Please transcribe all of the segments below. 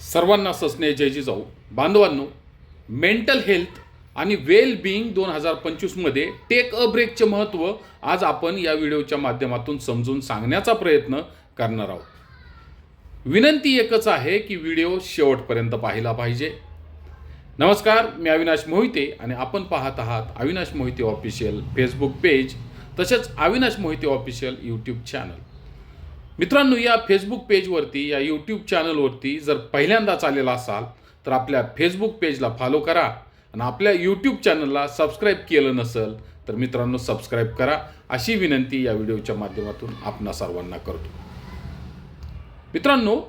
सर्वांना ससने जय जिजाऊ बांधवांनो mental health आणि वेल बिईंग दोन हजार पंचवीसमध्ये टेक अ ब्रेकचे महत्त्व आज आपण या व्हिडिओच्या माध्यमातून समजून सांगण्याचा प्रयत्न करणार आहोत. विनंती एकच आहे की व्हिडिओ शेवटपर्यंत पाहिला पाहिजे. नमस्कार मी अविनाश मोहिते आणि आपण पाहत आहात Avinash Mohite official Facebook page तसेच Avinash Mohite official YouTube channel मित्रांनो या फेसबुक पेजवरती या यूट्यूब चॅनलवरती जर पहिल्यांदाच आलेला असाल तर आपल्या फेसबुक पेजला फॉलो करा आणि आपल्या यूट्यूब चॅनलला सबस्क्राईब केलं नसेल तर मित्रांनो सबस्क्राईब करा. अशी विनंती या व्हिडिओच्या माध्यमातून आपणा सर्वांना करतो. मित्रांनो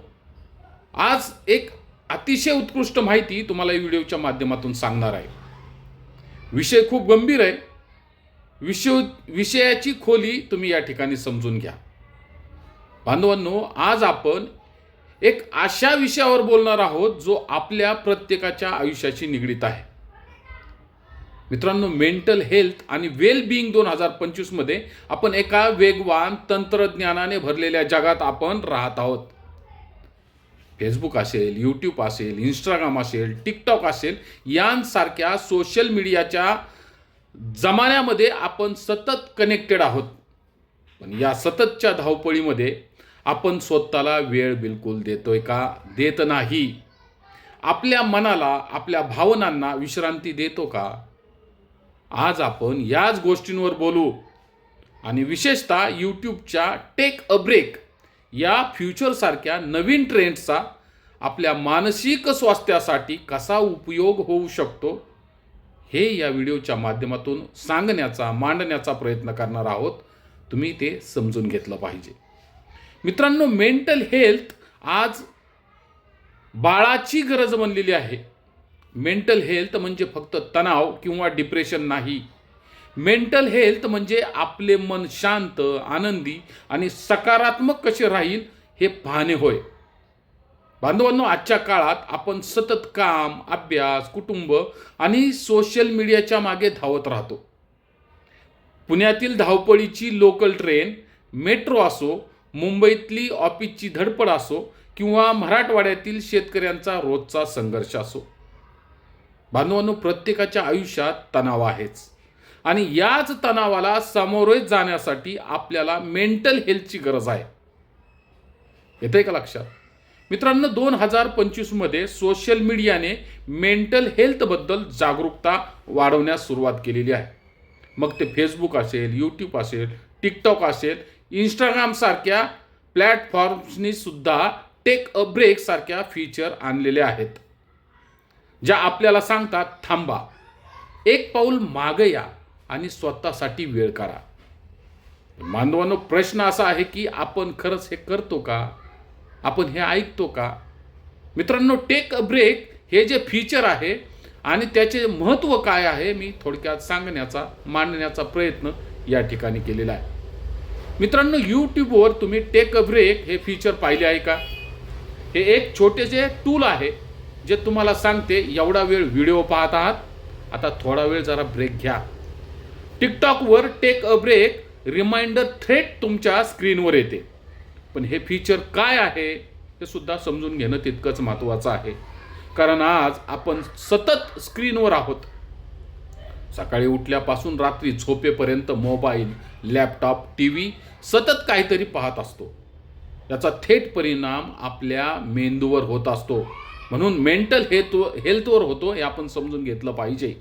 आज एक अतिशय उत्कृष्ट माहिती तुम्हाला या व्हिडिओच्या माध्यमातून सांगणार आहे. विषय खूप गंभीर आहे. विषय विषयाची खोली तुम्ही या ठिकाणी समजून घ्या. बांधवांनो आज आपण एक अशा विषयावर बोलणार आहोत जो आपल्या प्रत्येकाच्या आयुष्याशी निगडीत आहे. मित्रांनो मेंटल हेल्थ आणि वेलबिईंग दोन हजार पंचवीसमध्ये आपण एका वेगवान तंत्रज्ञानाने भरलेल्या जगात आपण राहत आहोत. फेसबुक असेल यूट्यूब असेल इंस्टाग्राम असेल टिकटॉक असेल यांसारख्या सोशल मीडियाच्या जमान्यामध्ये आपण सतत कनेक्टेड आहोत. पण या सततच्या धावपळीमध्ये आपण स्वतःला वेळ बिलकुल देतोय का? देत नाही. आपल्या मनाला आपल्या भावनांना विश्रांती देतो का? आज आपण याच गोष्टींवर बोलू. आणि विशेषतः यूट्यूबच्या टेक अ ब्रेक या फ्युचरसारख्या नवीन ट्रेंड्सचा आपल्या मानसिक स्वास्थ्यासाठी कसा उपयोग होऊ शकतो हे या व्हिडिओच्या माध्यमातून सांगण्याचा मांडण्याचा प्रयत्न करणार आहोत. तुम्ही ते समजून घेतलं पाहिजे. मित्रांनो मेंटल हेल्थ आज बाळाची गरज बनलेली आहे. मेंटल हेल्थ म्हणजे फक्त तणाव किंवा डिप्रेशन नाही. मेंटल हेल्थ म्हणजे आपले मन शांत आनंदी आणि सकारात्मक कसे राहील हे पाहणे होय. बांधवांनो आजच्या काळात आपण सतत काम अभ्यास कुटुंब आणि सोशल मीडियाच्या मागे धावत राहतो. पुण्यातील धावपळीची लोकल ट्रेन मेट्रो असो मुंबईतली ऑफिसची धडपड असो किंवा मराठवाड्यातील शेतकऱ्यांचा रोजचा संघर्ष असो. बांधवांनो प्रत्येकाच्या आयुष्यात तणाव आहेच. आणि याच तणावाला सामोरे जाण्यासाठी आपल्याला मेंटल हेल्थची गरज आहे. येते का लक्षात? मित्रांनो दोन हजार पंचवीसमध्ये सोशल मीडियाने मेंटल हेल्थबद्दल जागरूकता वाढवण्यास सुरुवात केलेली आहे. मग ते फेसबुक असेल यूट्यूब असेल टिकटॉक असेल इंस्टाग्राम सारख्या प्लॅटफॉर्म्सनी सुद्धा टेक अ ब्रेक सारख्या फीचर आणलेले आहेत. ज्या आपल्याला सांगतात थांबा एक पाऊल मागं या आणि स्वतःसाठी वेळ करा मानवानो प्रश्न असा आहे की आपण खरंच हे करतो का? आपण हे ऐकतो का? मित्रांनो टेक अ ब्रेक हे जे फीचर आहे आणि त्याचे महत्त्व काय आहे मी थोडक्यात सांगण्याचा मांडण्याचा प्रयत्न या ठिकाणी केलेला आहे. मित्रांनो यूट्यूबवर तुम्ही टेक अ ब्रेक हे फीचर पाहिले आहे का? हे एक छोटेसे टूल आहे जे तुम्हाला सांगते एवढा वेळ व्हिडिओ पाहत आहात. आता थोडा वेळ जरा ब्रेक घ्या. टिकटॉकवर take a break reminder threat तुमच्या स्क्रीनवर येते. पण हे फीचर काय आहे हे सुद्धा समजून घेणं तितकंच महत्त्वाचं आहे. कारण आज आपण सतत स्क्रीनवर आहोत. सकाळी उठल्यापासून रात्री झोपेपर्यंत मोबाईल लॅपटॉप टी व्ही सतत काहीतरी पाहत असतो. याचा थेट परिणाम आपल्या मेंदूवर होत असतो. म्हणून मेंटल हेल्थ हेल्थवर होतो हे आपण समजून घेतलं पाहिजे.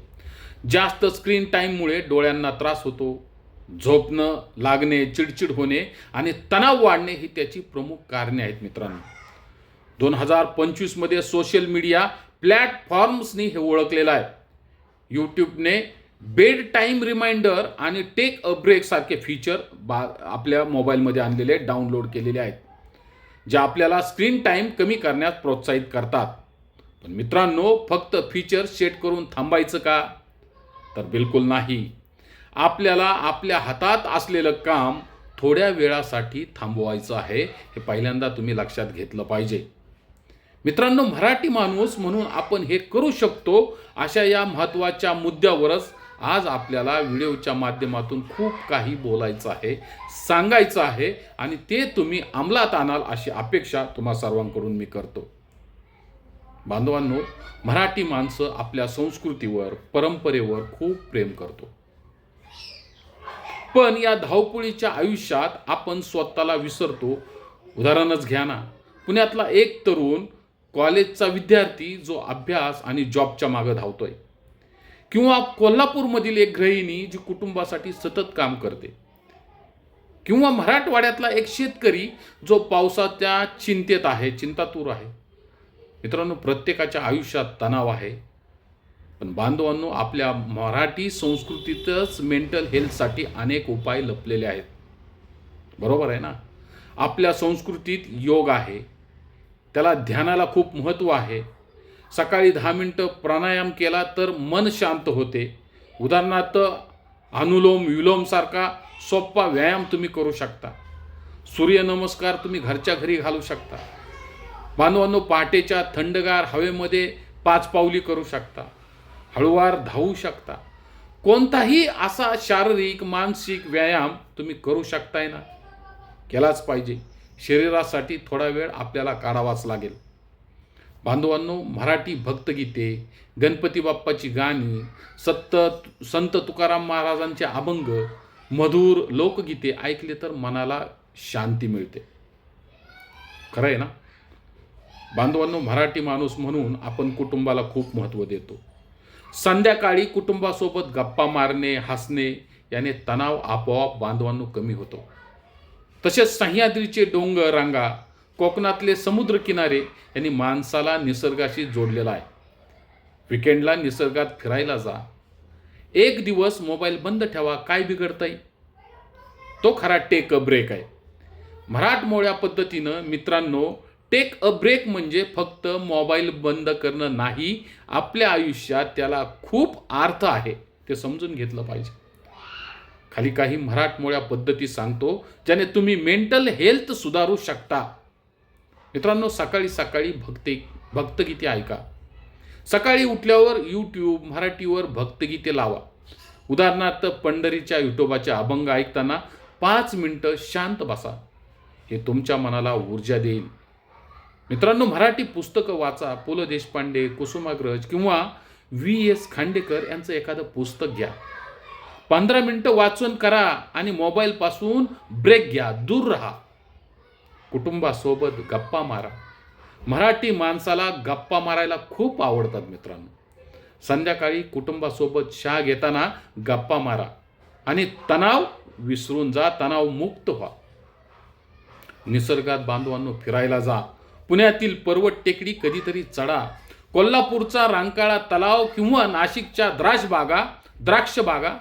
जास्त स्क्रीन टाईममुळे डोळ्यांना त्रास होतो. झोपणं लागणे चिडचिड होणे आणि तणाव वाढणे ही त्याची प्रमुख कारणे आहेत मित्रांनो. दोन हजार पंचवीसमध्ये सोशल मीडिया प्लॅटफॉर्म्सनी हे ओळखलेलं आहे. यूट्यूबने बेड टाईम रिमाइंडर आणि टेक अ ब्रेक सारखे फीचर बा आपल्या मोबाईलमध्ये आणलेले डाउनलोड केलेले आहेत जे आपल्याला स्क्रीन टाईम कमी करण्यास प्रोत्साहित करतात. पण मित्रांनो फक्त फीचर सेट करून थांबायचं का? तर बिलकुल नाही. आपल्याला आपल्या हातात असलेलं काम थोड्या वेळासाठी थांबवायचं आहे हे पहिल्यांदा तुम्ही लक्षात घेतलं पाहिजे. मित्रांनो मराठी माणूस म्हणून आपण हे करू शकतो अशा या महत्त्वाच्या मुद्द्यावरच आज आपल्याला व्हिडिओच्या माध्यमातून खूप काही बोलायचं आहे सांगायचं आहे आणि ते तुम्ही अंमलात आणाल अशी अपेक्षा तुम्हा सर्वांकडून मी करतो. बांधवांनो मराठी माणसं आपल्या संस्कृतीवर परंपरेवर खूप प्रेम करतो. पण या धावपळीच्या आयुष्यात आपण स्वतःला विसरतो. उदाहरणच घ्या ना. पुण्यातला एक तरुण कॉलेजचा विद्यार्थी जो अभ्यास आणि जॉबच्या मागं धावतोय. किंवा कोल्हापूरमधील एक गृहिणी जी कुटुंबासाठी सतत काम करते. किंवा मराठवाड्यातला एक शेतकरी जो पावसाच्या चिंतेत आहे चिंतातूर आहे. मित्रांनो प्रत्येकाच्या आयुष्यात तणाव आहे. पण बांधवांनो आपल्या मराठी संस्कृतीतच मेंटल हेल्थसाठी अनेक उपाय लपलेले आहेत. बरोबर आहे ना? आपल्या संस्कृतीत योग आहे. त्याला ध्यानाला खूप महत्त्व आहे. सकाळी दहा मिनटं प्राणायाम केला तर मन शांत होते. उदाहरणार्थ अनुलोम विलोमसारखा सोप्पा व्यायाम तुम्ही करू शकता. सूर्यनमस्कार तुम्ही घरच्या घरी घालू शकता. बांधवांनो पहाटेच्या थंडगार हवेमध्ये पाच पावली करू शकता. हळुवार धावू शकता. कोणताही असा शारीरिक मानसिक व्यायाम तुम्ही करू शकताय ना? केलाच पाहिजे. शरीरासाठी थोडा वेळ आपल्याला काढावाच लागेल. बांधवांनो मराठी भक्तगीते गणपती बाप्पाची गाणी सत्त संत तुकाराम महाराजांचे अभंग मधुर लोकगीते ऐकले तर मनाला शांती मिळते. खरं आहे ना? बांधवांनो मराठी माणूस म्हणून आपण कुटुंबाला खूप महत्त्व देतो. संध्याकाळी कुटुंबासोबत गप्पा मारणे हसणे याने तणाव आपोआप बांधवांनो कमी होतो. तसेच सह्याद्रीचे डोंगर रांगा कोकणातले समुद्र किनारे यांनी माणसाला निसर्गाशी जोडलेला आहे. विकेंडला निसर्गात फिरायला जा. एक दिवस मोबाईल बंद ठेवा काय बिघडतंय? तो खरा टेक अ ब्रेक आहे. मराठमोळ्या पद्धतीनं मित्रांनो टेक अ ब्रेक म्हणजे फक्त मोबाईल बंद करणं नाही आपल्या आयुष्यात त्याला खूप अर्थ आहे ते समजून घेतलं पाहिजे. खाली काही मराठमोळ्या पद्धती सांगतो ज्याने तुम्ही मेंटल हेल्थ सुधारू शकता. मित्रांनो सकाळी सकाळी भक्ती भक्तगीते ऐका. सकाळी उठल्यावर यूट्यूब मराठीवर भक्तगीते लावा. उदाहरणार्थ पंढरीच्या युटोबाचे अभंग ऐकताना पाच मिनटं शांत बसा. हे तुमच्या मनाला ऊर्जा देईल. मित्रांनो मराठी पुस्तकं वाचा. पु ल देशपांडे कुसुमाग्रज किंवा व्ही. एस. खांडेकर यांचं एखादं पुस्तक घ्या. पंधरा मिनटं वाचन करा आणि मोबाईलपासून ब्रेक घ्या. दूर राहा. कुटुंबासोबत गप्पा मारा. मराठी माणसाला गप्पा मारायला खूप आवडतात मित्रांनो. संध्याकाळी कुटुंबासोबत चहा घेताना गप्पा मारा आणि तणाव विसरून जा तणाव मुक्त व्हा. निसर्गात बांधवांनो फिरायला जा. पुण्यातील पर्वत टेकडी कधीतरी चढा. कोल्हापूरचा रांकाळा तलाव किंवा नाशिकच्या द्राक्ष बागा द्राक्ष बागा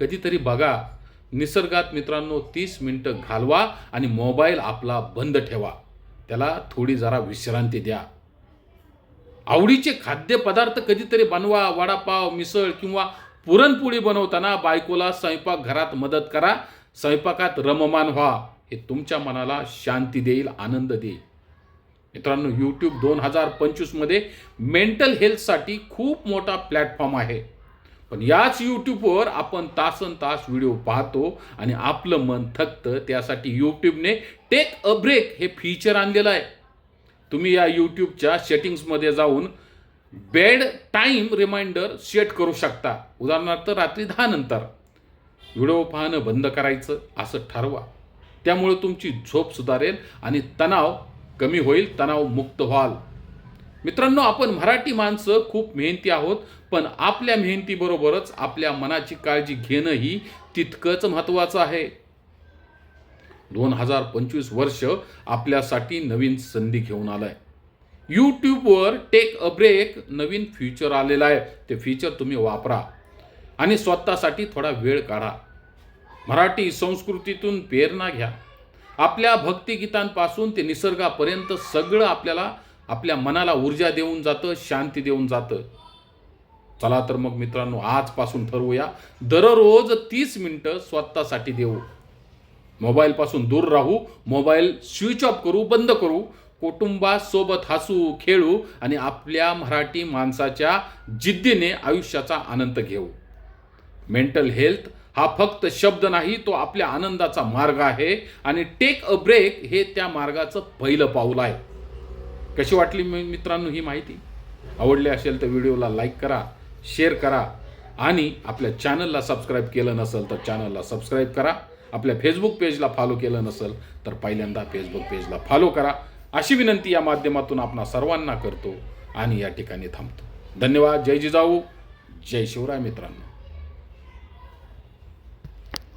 कधीतरी बघा. निसर्गात मित्रांनो तीस मिनटं घालवा आणि मोबाईल आपला बंद ठेवा. त्याला थोडी जरा विश्रांती द्या. आवडीचे खाद्यपदार्थ कधीतरी बनवा वडापाव मिसळ किंवा पुरणपोळी बनवताना बायकोला स्वयंपाक घरात मदत करा. स्वयंपाकात रममान व्हा. हे तुमच्या मनाला शांती देईल आनंद देईल. मित्रांनो यूट्यूब दोन हजार पंचवीसमध्ये मेंटल हेल्थसाठी खूप मोठा प्लॅटफॉर्म आहे. पण याच यूट्यूबवर आपण तासन तास व्हिडिओ पाहतो आणि आपलं मन थकतं त्यासाठी यूट्यूबने टेक अ ब्रेक हे फीचर आणलेलं आहे. तुम्ही या यूट्यूबच्या सेटिंग्समध्ये जाऊन बेड टाईम रिमाइंडर सेट करू शकता. उदाहरणार्थ रात्री दहा नंतर. व्हिडिओ पाहणं बंद करायचं असं ठरवा. त्यामुळे तुमची झोप सुधारेल आणि तणाव कमी होईल तणाव मुक्त व्हाल. मित्रांनो आपण मराठी माणसं खूप मेहनती आहोत पण आपल्या मेहनतीबरोबरच आपल्या मनाची काळजी घेणंही तितकंच महत्त्वाचं आहे. दोन हजार पंचवीस वर्ष आपल्यासाठी नवीन संधी घेऊन आलाय. यूट्यूबवर टेक अ ब्रेक नवीन फीचर आलेलं आहे. ते फीचर तुम्ही वापरा आणि स्वतःसाठी थोडा वेळ काढा. मराठी संस्कृतीतून प्रेरणा घ्या. आपल्या भक्तिगीतांपासून ते निसर्गापर्यंत सगळं आपल्याला आपल्या मनाला ऊर्जा देऊन जातं शांती देऊन जातं. चला तर मग मित्रांनो आजपासून ठरवूया. दररोज तीस मिनटं स्वतःसाठी देऊ. मोबाईलपासून दूर राहू मोबाईल स्विच ऑफ करू बंद करू कुटुंबासोबत हसू खेळू आणि आपल्या मराठी माणसाच्या जिद्दीने आयुष्याचा आनंद घेऊ. मेंटल हेल्थ हा फक्त शब्द नाही तो आपल्या आनंदाचा मार्ग आहे आणि टेक अ ब्रेक हे त्या मार्गाचं पहिलं पाऊल आहे. कशी वाटली मी- मित्रांनो ही माहिती? आवडली असेल तर व्हिडिओला लाईक करा शेअर करा आणि आपल्या चॅनलला सबस्क्राईब केलं नसेल तर चॅनलला सबस्क्राईब करा. आपल्या फेसबुक पेजला फॉलो केलं नसेल तर पहिल्यांदा फेसबुक पेजला फॉलो करा. अशी विनंती या माध्यमातून आपणा सर्वांना करतो आणि या ठिकाणी थांबतो. धन्यवाद. जय जिजाऊ. जय शिवराय मित्रांनो.